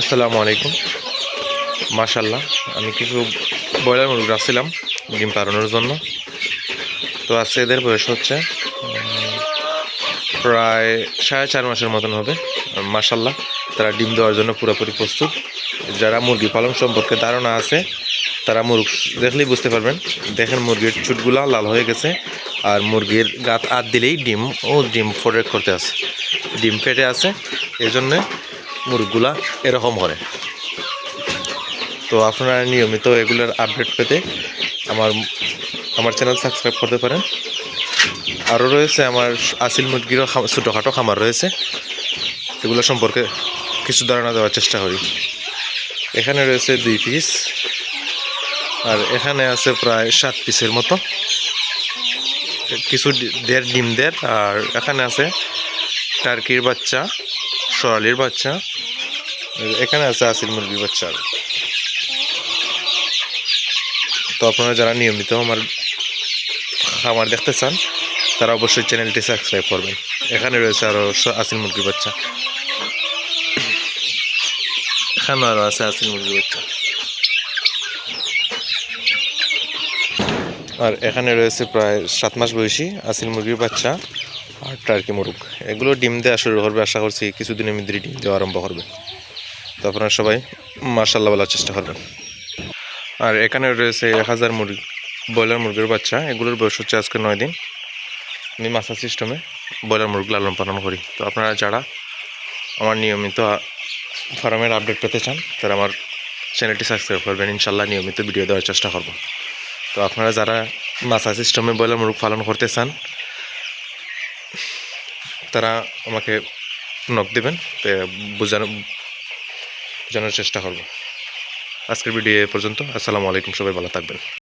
আসসালামু আলাইকুম। মাশাল্লাহ আমি কিছু ব্রয়লার মুরগি রাখছিলাম, ডিম পাড়ানোর জন্য। তো আজকে এদের বয়স হচ্ছে প্রায় সাড়ে চার মাসের মতন হবে। মাশাল্লাহ তারা ডিম দেওয়ার জন্য পুরোপুরি প্রস্তুত। যারা মুরগি পালন সম্পর্কে ধারণা আছে, তারা মুরগ দেখলেই বুঝতে পারবেন। দেখেন মুরগির চুটগুলা লাল হয়ে গেছে, আর মুরগির গাত আত দিলেই ডিম ও ডিম ফোরে করতে আছে। ডিম ফেটে আছে এই জন্যে মুরগগুলা এরকম করে তো আপনারা নিয়মিত এগুলোর আপডেট পেতে আমার আমার চ্যানেল সাবস্ক্রাইব করতে পারেন। আরও রয়েছে আমার আসিল মুরগিরও ছোটোখাটো খামার রয়েছে। এগুলো সম্পর্কে কিছু ধারণা দেওয়ার চেষ্টা করি। এখানে রয়েছে দুই পিস আর এখানে আছে প্রায় সাত পিসের মতো। কিছু দেড় ডিম দেড়, আর এখানে আছে টার্কির বাচ্চা। সরালির বাচ্চা। এখানে আছে আসিল মুরগির বাচ্চা তো আপনারা যারা নিয়মিত আমার খামার দেখতে চান, তারা অবশ্যই চ্যানেলটি সাবস্ক্রাইব করবেন। এখানে রয়েছে আরও আসিল মুরগির বাচ্চা। এখানেও আরও আছে আসিল মুরগির বাচ্চা। আর এখানে রয়েছে প্রায় সাত মাস বয়সী আসিল মুরগির বাচ্চা। আর টার্কি মুরগ। এগুলো ডিম দেওয়া শুরু করবে, আশা করছি কিছুদিনের মধ্যে ডিম দেওয়া আরম্ভ করবে। তো আপনারা সবাই মার্শাল্লাহ বলার চেষ্টা করবেন। আর এখানে রয়েছে এক হাজার মুরগি, ব্রয়লার মুরগির বাচ্চা। এগুলোর বয়স হচ্ছে আজকে নয় দিন। আমি মাসা সিস্টেমে ব্রয়লার মুরগি লালন পালন করি। তো আপনারা যারা আমার নিয়মিত ফার্মের আপডেট পেতে চান, তারা আমার চ্যানেলটি সাবস্ক্রাইব করবেন। ইনশাল্লাহ নিয়মিত ভিডিও দেওয়ার চেষ্টা করব। তো আপনারা যারা মাসা সিস্টেমে ব্রয়লার মুরগ পালন করতে চান তারা আমাকে নক দেবেন বোঝানো বোঝানোর চেষ্টা করব। আজকের ভিডিও এ পর্যন্ত। আসসালামু আলাইকুম, সবাই ভালো থাকবেন।